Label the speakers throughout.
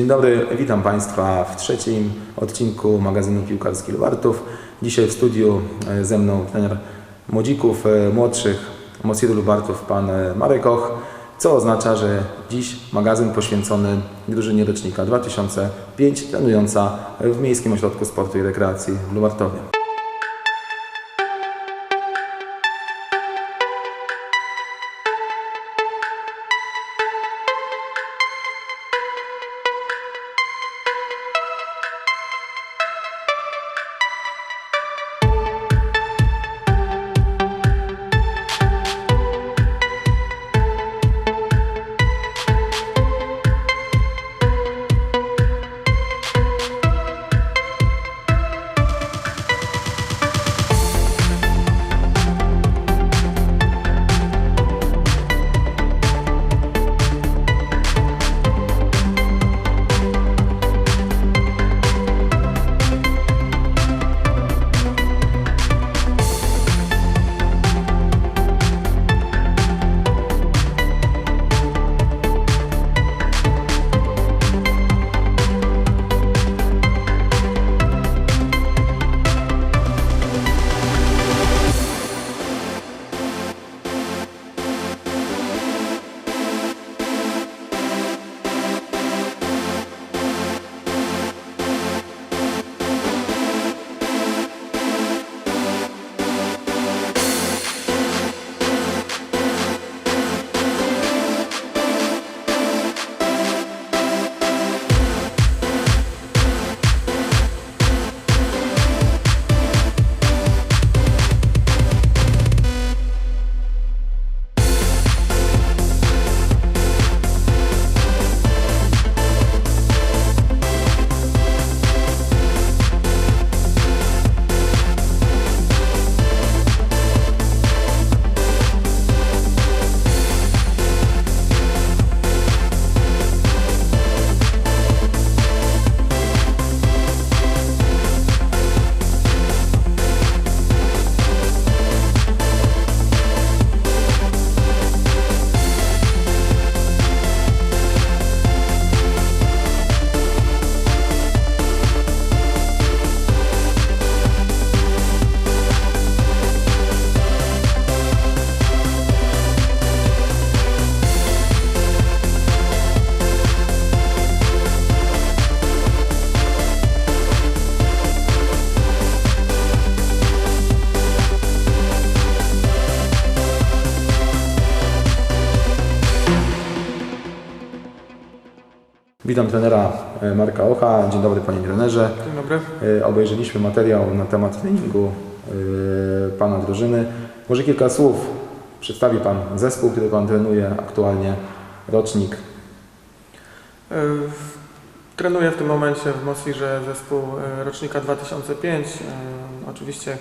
Speaker 1: Dzień dobry, witam Państwa w trzecim odcinku magazynu Piłkarski Lubartów. Dzisiaj w studiu e, ze mną trener młodzików e, młodszych Mosiru Lubartów, pan e, Marek Koch, co oznacza, że dziś magazyn poświęcony drużynie rocznika 2005, trenująca w Miejskim Ośrodku Sportu i Rekreacji w Lubartowie. Witam trenera e, Marka Ocha. Dzień dobry panie trenerze.
Speaker 2: Dzień dobry.
Speaker 1: E, Obejrzeliśmy materiał na temat treningu e, pana drużyny. Może kilka słów przedstawi pan zespół, który pan trenuje aktualnie, rocznik.
Speaker 2: Trenuję w tym momencie w Mosirze zespół rocznika 2005. E, Oczywiście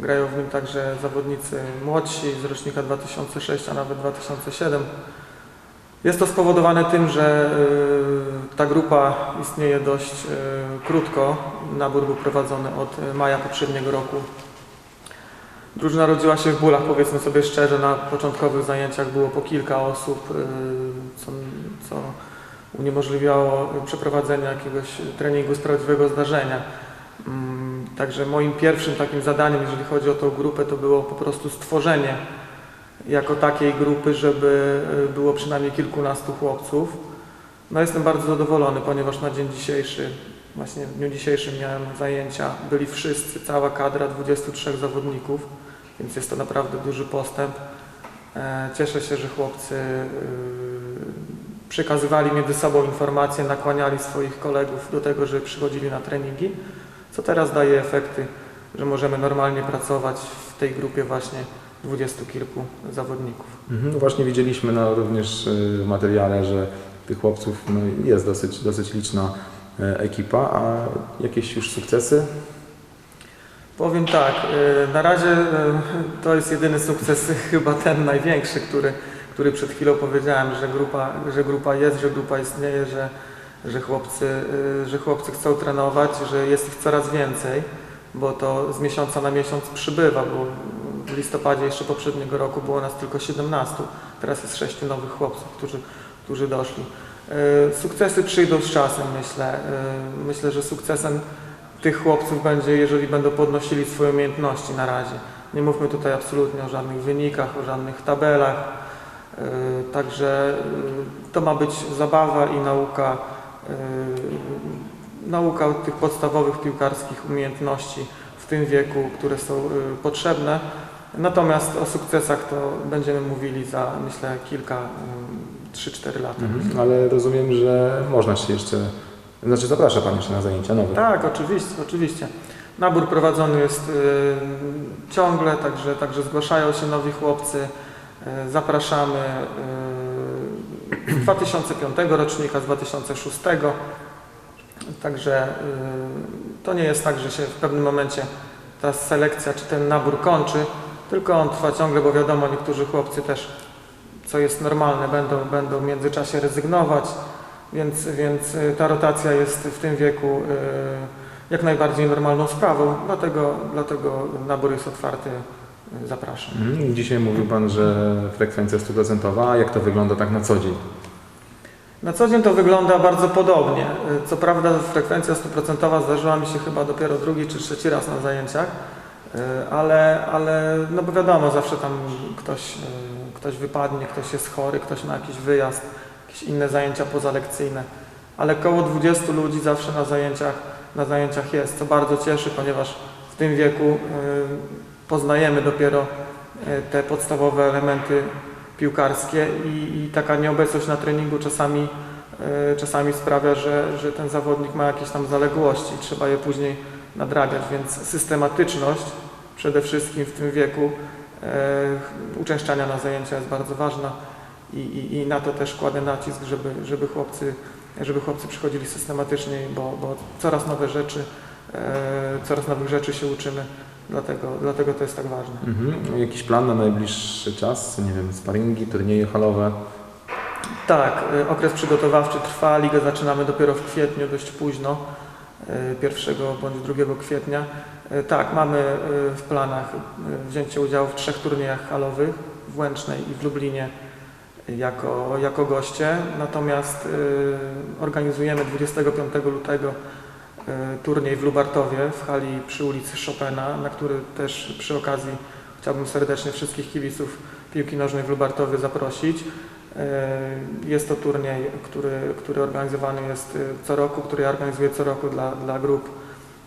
Speaker 2: grają w nim także zawodnicy młodsi z rocznika 2006, a nawet 2007. Jest to spowodowane tym, że ta grupa istnieje dość e, krótko. Nabór był prowadzony od e, maja poprzedniego roku. Drużyna rodziła się w bólach, powiedzmy sobie szczerze. Na początkowych zajęciach było po kilka osób, e, co, co uniemożliwiało przeprowadzenie jakiegoś treningu z prawdziwego zdarzenia. Mm, Także moim pierwszym takim zadaniem, jeżeli chodzi o tą grupę, to było po prostu stworzenie jako takiej grupy, żeby było przynajmniej kilkunastu chłopców. No jestem bardzo zadowolony, ponieważ na dzień dzisiejszy, właśnie w dniu dzisiejszym miałem zajęcia, byli wszyscy, cała kadra 23 zawodników, więc jest to naprawdę duży postęp. E, Cieszę się, że chłopcy y, przekazywali między sobą informacje, nakłaniali swoich kolegów do tego, żeby przychodzili na treningi, co teraz daje efekty, że możemy normalnie pracować w tej grupie właśnie dwudziestu kilku zawodników.
Speaker 1: Mhm. Właśnie widzieliśmy na, również e, w materiale, że tych chłopców no, jest dosyć, dosyć liczna e, ekipa, a jakieś już sukcesy?
Speaker 2: Powiem tak, y, na razie y, to jest jedyny sukces, chyba ten największy, który, który przed chwilą powiedziałem, że grupa, że grupa jest, że grupa istnieje, że, że, chłopcy, że chłopcy chcą trenować, że jest ich coraz więcej, bo to z miesiąca na miesiąc przybywa, bo w listopadzie jeszcze poprzedniego roku było nas tylko 17, teraz jest 6 nowych chłopców, którzy, którzy doszli. E, Sukcesy przyjdą z czasem, myślę. E, Myślę, że sukcesem tych chłopców będzie, jeżeli będą podnosili swoje umiejętności na razie. Nie mówmy tutaj absolutnie o żadnych wynikach, o żadnych tabelach. E, Także to ma być zabawa i nauka, nauka tych podstawowych piłkarskich umiejętności w tym wieku, które są potrzebne. Natomiast o sukcesach to będziemy mówili za, myślę, kilka, 3-4 lata.
Speaker 1: Mhm. Ale rozumiem, że można się jeszcze, znaczy zaprasza Pan jeszcze na zajęcia nowe.
Speaker 2: Tak, oczywiście, oczywiście. Nabór prowadzony jest y, ciągle, także, także zgłaszają się nowi chłopcy. Y, zapraszamy y, z 2005 rocznika, z 2006. Także y, to nie jest tak, że się w pewnym momencie ta selekcja czy ten nabór kończy, tylko on trwa ciągle, bo wiadomo, niektórzy chłopcy też, co jest normalne, będą, będą w międzyczasie rezygnować, więc, więc y, ta rotacja jest w tym wieku y, jak najbardziej normalną sprawą, dlatego, dlatego nabór jest otwarty, y, zapraszam.
Speaker 1: Mhm. Dzisiaj mówił Pan, że frekwencja stuprocentowa, a jak to wygląda tak na co dzień?
Speaker 2: Na co dzień to wygląda bardzo podobnie. Co prawda frekwencja stuprocentowa zdarzyła mi się chyba dopiero drugi czy trzeci raz na zajęciach, ale, ale no bo wiadomo, zawsze tam ktoś, y, ktoś wypadnie, ktoś jest chory, ktoś ma jakiś wyjazd, jakieś inne zajęcia pozalekcyjne, ale około 20 ludzi zawsze na zajęciach, na zajęciach jest, co bardzo cieszy, ponieważ w tym wieku y, poznajemy dopiero te podstawowe elementy piłkarskie i, i taka nieobecność na treningu czasami, e, czasami sprawia, że, że ten zawodnik ma jakieś tam zaległości i trzeba je później nadrabiać, więc systematyczność przede wszystkim w tym wieku e, uczęszczania na zajęcia jest bardzo ważna i, i, i na to też kładę nacisk, żeby, żeby, chłopcy, żeby chłopcy przychodzili systematycznie, bo, bo coraz nowe rzeczy, e, coraz nowych rzeczy się uczymy, dlatego, dlatego to jest tak ważne.
Speaker 1: Mhm. Jakiś plan na najbliższy czas? Nie wiem, sparingi, turnieje halowe?
Speaker 2: Tak, y, okres przygotowawczy trwa, ligę zaczynamy dopiero w kwietniu, dość późno, 1 bądź 2 kwietnia. Y, Tak, mamy y, w planach wzięcie udziału w trzech turniejach halowych w Łęcznej i w Lublinie jako, jako goście, natomiast organizujemy 25 lutego turniej w Lubartowie w hali przy ulicy Chopina, na który też przy okazji chciałbym serdecznie wszystkich kibiców piłki nożnej w Lubartowie zaprosić. E, Jest to turniej, który, który organizowany jest e, co roku, który ja organizuję co roku dla, dla grup,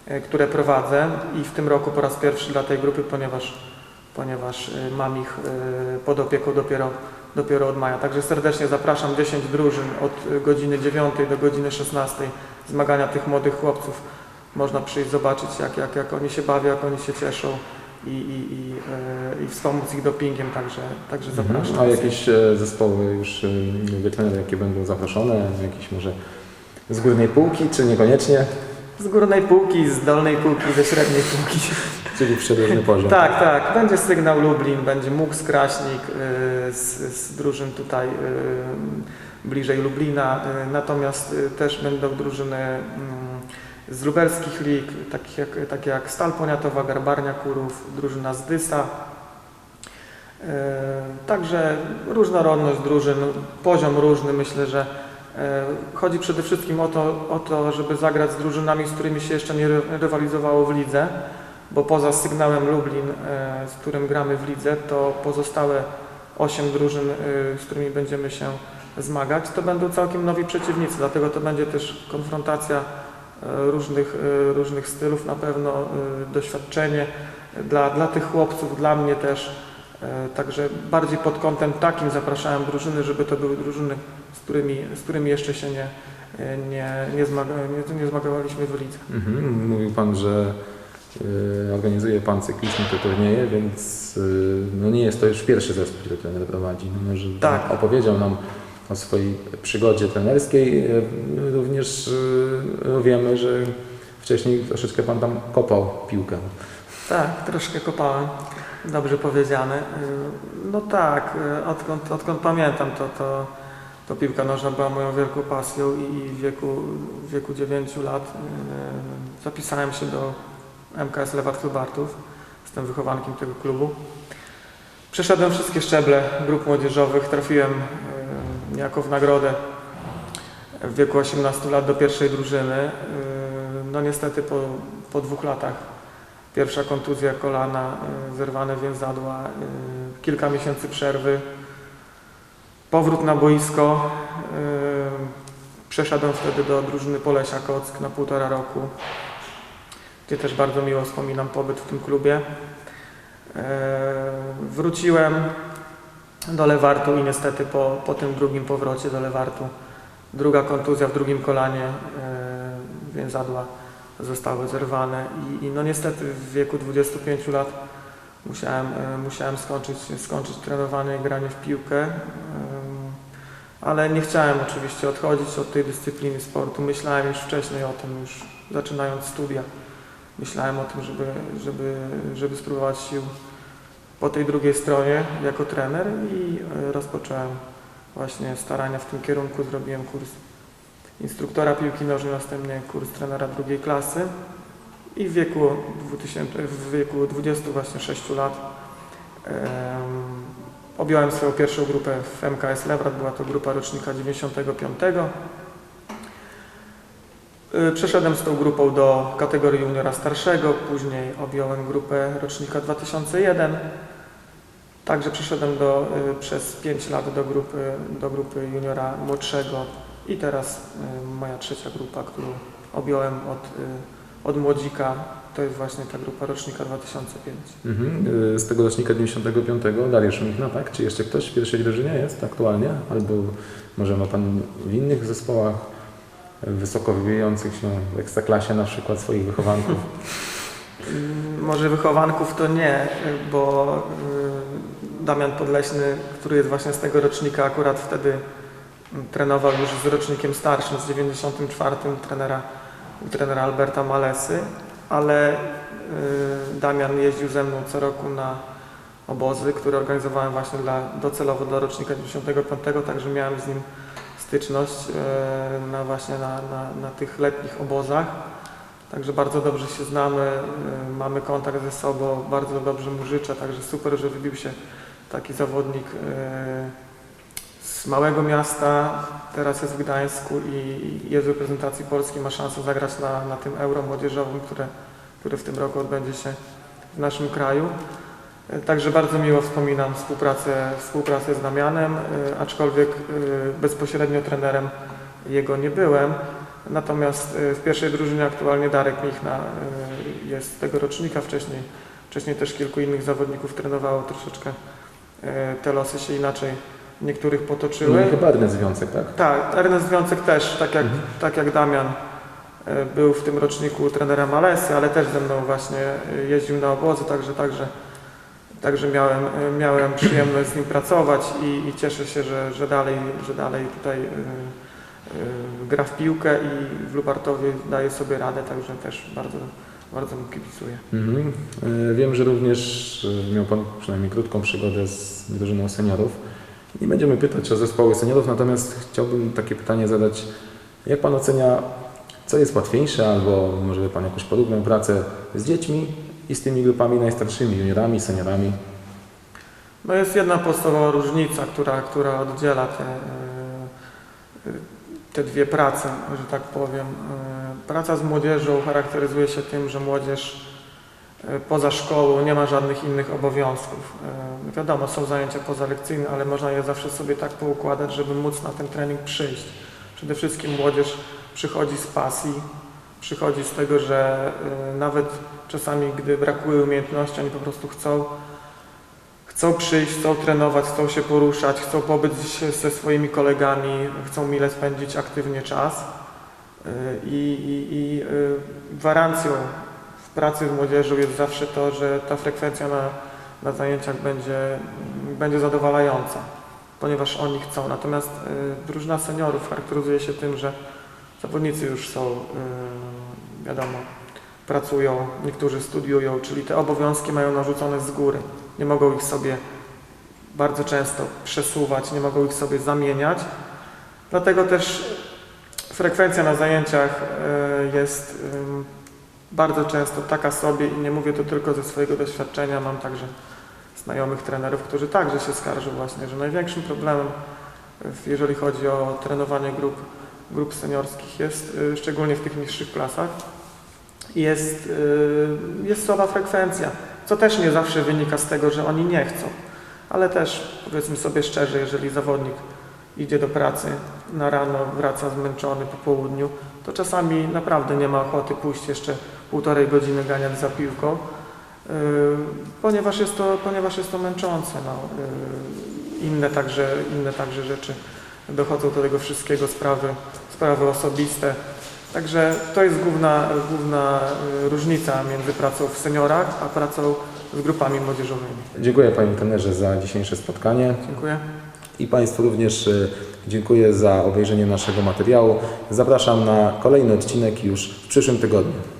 Speaker 2: e, które prowadzę i w tym roku po raz pierwszy dla tej grupy, ponieważ, ponieważ mam ich pod opieką dopiero, dopiero od maja. Także serdecznie zapraszam 10 drużyn od godziny 9 do godziny 16 zmagania tych młodych chłopców. Można przyjść zobaczyć jak, jak, jak oni się bawią, jak oni się cieszą i, i, i, e, i wspomóc ich dopingiem, także, także zapraszam.
Speaker 1: Mhm. A jakieś e, zespoły już e, wie trener, jakie będą zaproszone? Jakieś może z górnej półki, czy niekoniecznie?
Speaker 2: Z górnej półki, z dolnej półki, ze średniej półki.
Speaker 1: Czyli przedróżny poziom.
Speaker 2: Tak, tak. Będzie sygnał Lublin, będzie Mux Kraśnik z, z drużyn tutaj bliżej Lublina. Natomiast też będą drużyny z lubelskich lig, takich jak, takie jak Stal Poniatowa, Garbarnia Kurów, drużyna z Dysa. Y, Także różnorodność drużyn, poziom różny. Myślę, że e, chodzi przede wszystkim o to, o to, żeby zagrać z drużynami, z którymi się jeszcze nie ry- rywalizowało w lidze bo poza sygnałem Lublin, e, z którym gramy w lidze, to pozostałe 8 drużyn, e, z którymi będziemy się zmagać, to będą całkiem nowi przeciwnicy, dlatego to będzie też konfrontacja e, różnych, e, różnych stylów, na pewno e, doświadczenie dla, dla tych chłopców, dla mnie też. E, Także bardziej pod kątem takim zapraszałem drużyny, żeby to były drużyny, z którymi, z którymi jeszcze się nie, e, nie, nie, zmaga, nie, nie zmagaliśmy w lidze.
Speaker 1: Mhm. Mówił Pan, że organizuje Pan cyklicznie te turnieje, więc no nie jest to już pierwszy zespół, który trener prowadzi. No może
Speaker 2: Tak.
Speaker 1: Opowiedział nam o swojej przygodzie trenerskiej. Y, Również y, no wiemy, że wcześniej troszeczkę Pan tam kopał piłkę.
Speaker 2: Tak, troszkę kopałem. Dobrze powiedziane. Y, No tak, odkąd, odkąd pamiętam, to, to, to piłka nożna była moją wielką pasją i w wieku, w wieku 9 lat zapisałem się do MKS Lewat Lubartów. Jestem wychowankiem tego klubu. Przeszedłem wszystkie szczeble grup młodzieżowych, trafiłem y, niejako w nagrodę w wieku 18 lat do pierwszej drużyny. Yy, No niestety po, po dwóch latach pierwsza kontuzja kolana, yy, zerwane więzadła, yy, kilka miesięcy przerwy, powrót na boisko. Przeszedłem wtedy do drużyny Polesia Kock na półtora roku, gdzie też bardzo miło wspominam pobyt w tym klubie. Wróciłem do Lewartu i niestety po, po tym drugim powrocie do Lewartu druga kontuzja w drugim kolanie, yy, więzadła zostały zerwane i, i no niestety w wieku 25 lat musiałem, yy, musiałem skończyć, skończyć trenowanie i granie w piłkę, yy, ale nie chciałem oczywiście odchodzić od tej dyscypliny sportu. Myślałem już wcześniej o tym, już zaczynając studia. Myślałem o tym, żeby, żeby, żeby spróbować sił po tej drugiej stronie jako trener i e, rozpocząłem właśnie starania w tym kierunku. Zrobiłem kurs instruktora piłki nożnej, następnie kurs trenera drugiej klasy i w wieku, 2000, w wieku 26 lat em, objąłem swoją pierwszą grupę w MKS Lewrat. Była to grupa rocznika 95. Y, Przeszedłem z tą grupą do kategorii juniora starszego, później objąłem grupę rocznika 2001. Także przeszedłem do, y, przez 5 lat do grupy, do grupy juniora młodszego i teraz y, moja trzecia grupa, którą objąłem od, y, od młodzika, to jest właśnie ta grupa rocznika 2005.
Speaker 1: Mhm. Z tego rocznika 95 Dariusz Michna, tak? Czy jeszcze ktoś w pierwszej drużynie jest aktualnie? Albo może ma Pan w innych zespołach wysoko wywijających się w Ekstraklasie na przykład swoich wychowanków?
Speaker 2: Mm, Może wychowanków to nie, bo Damian Podleśny, który jest właśnie z tego rocznika, akurat wtedy trenował już z rocznikiem starszym, z 94 trenera, u trenera Alberta Malesy, ale y, Damian jeździł ze mną co roku na obozy, które organizowałem właśnie dla, docelowo dla rocznika 95, także miałem z nim styczność y, na właśnie na, na, na tych letnich obozach. Także bardzo dobrze się znamy, y, mamy kontakt ze sobą, bardzo dobrze mu życzę, także super, że wybił się taki zawodnik y, z małego miasta, teraz jest w Gdańsku i jest w reprezentacji Polski, ma szansę zagrać na, na tym euro młodzieżowym, które, które w tym roku odbędzie się w naszym kraju. Y, Także bardzo miło wspominam współpracę, współpracę z Damianem, y, aczkolwiek bezpośrednio trenerem jego nie byłem. Natomiast w pierwszej drużynie aktualnie Darek Michna jest tego rocznika, wcześniej, wcześniej też kilku innych zawodników trenowało, troszeczkę te losy się inaczej niektórych potoczyły.
Speaker 1: No, chyba Ernest Związek, tak?
Speaker 2: Tak, Ernest Wiącek też, tak jak,
Speaker 1: Mhm.
Speaker 2: tak jak Damian y, był w tym roczniku trenerem Malesy, ale też ze mną właśnie jeździł na obozy, także, także, także miałem, y, miałem przyjemność z nim pracować i, i cieszę się, że, że, dalej, że dalej tutaj gra w piłkę i w Lubartowie daje sobie radę, także też bardzo, bardzo mu kibicuję.
Speaker 1: Mhm. Y, Wiem, że również y, miał Pan przynajmniej krótką przygodę z drużyną seniorów. Nie będziemy pytać o zespoły seniorów, natomiast chciałbym takie pytanie zadać. Jak Pan ocenia, co jest łatwiejsze, albo może by Pan jakoś porównał pracę z dziećmi i z tymi grupami najstarszymi, juniorami, seniorami?
Speaker 2: No jest jedna podstawowa różnica, która, która oddziela te, e, te dwie prace, że tak powiem. Praca z młodzieżą charakteryzuje się tym, że młodzież e, poza szkołą nie ma żadnych innych obowiązków. E, Wiadomo, są zajęcia pozalekcyjne, ale można je zawsze sobie tak poukładać, żeby móc na ten trening przyjść. Przede wszystkim młodzież przychodzi z pasji, przychodzi z tego, że e, nawet czasami, gdy brakuje umiejętności, oni po prostu chcą chcą przyjść, chcą trenować, chcą się poruszać, chcą pobyć ze swoimi kolegami, chcą mile spędzić aktywnie czas. I, i, i y, gwarancją w pracy z młodzieżą jest zawsze to, że ta frekwencja na, na zajęciach będzie, będzie zadowalająca, ponieważ oni chcą. Natomiast y, drużyna seniorów charakteryzuje się tym, że zawodnicy już są, y, wiadomo, pracują, niektórzy studiują, czyli te obowiązki mają narzucone z góry nie mogą ich sobie bardzo często przesuwać, nie mogą ich sobie zamieniać. Dlatego też frekwencja na zajęciach e, jest bardzo często taka sobie i nie mówię to tylko ze swojego doświadczenia, mam także znajomych trenerów, którzy także się skarżą właśnie, że największym problemem, jeżeli chodzi o trenowanie grup grup seniorskich jest, y, szczególnie w tych niższych klasach. Jest, y, jest słaba frekwencja, co też nie zawsze wynika z tego, że oni nie chcą, ale też powiedzmy sobie szczerze, jeżeli zawodnik idzie do pracy na rano, wraca zmęczony po południu, to czasami naprawdę nie ma ochoty pójść jeszcze półtorej godziny ganiać za piłką, yy, ponieważ jest to, ponieważ jest to męczące. No, yy, inne, także, inne także rzeczy dochodzą do tego wszystkiego, sprawy, sprawy osobiste. Także to jest główna, główna yy, różnica między pracą w seniorach, a pracą z grupami młodzieżowymi.
Speaker 1: Dziękuję Panie trenerze za dzisiejsze spotkanie
Speaker 2: Dziękuję.
Speaker 1: I Państwu również e, dziękuję za obejrzenie naszego materiału. Zapraszam na kolejny odcinek już w przyszłym tygodniu.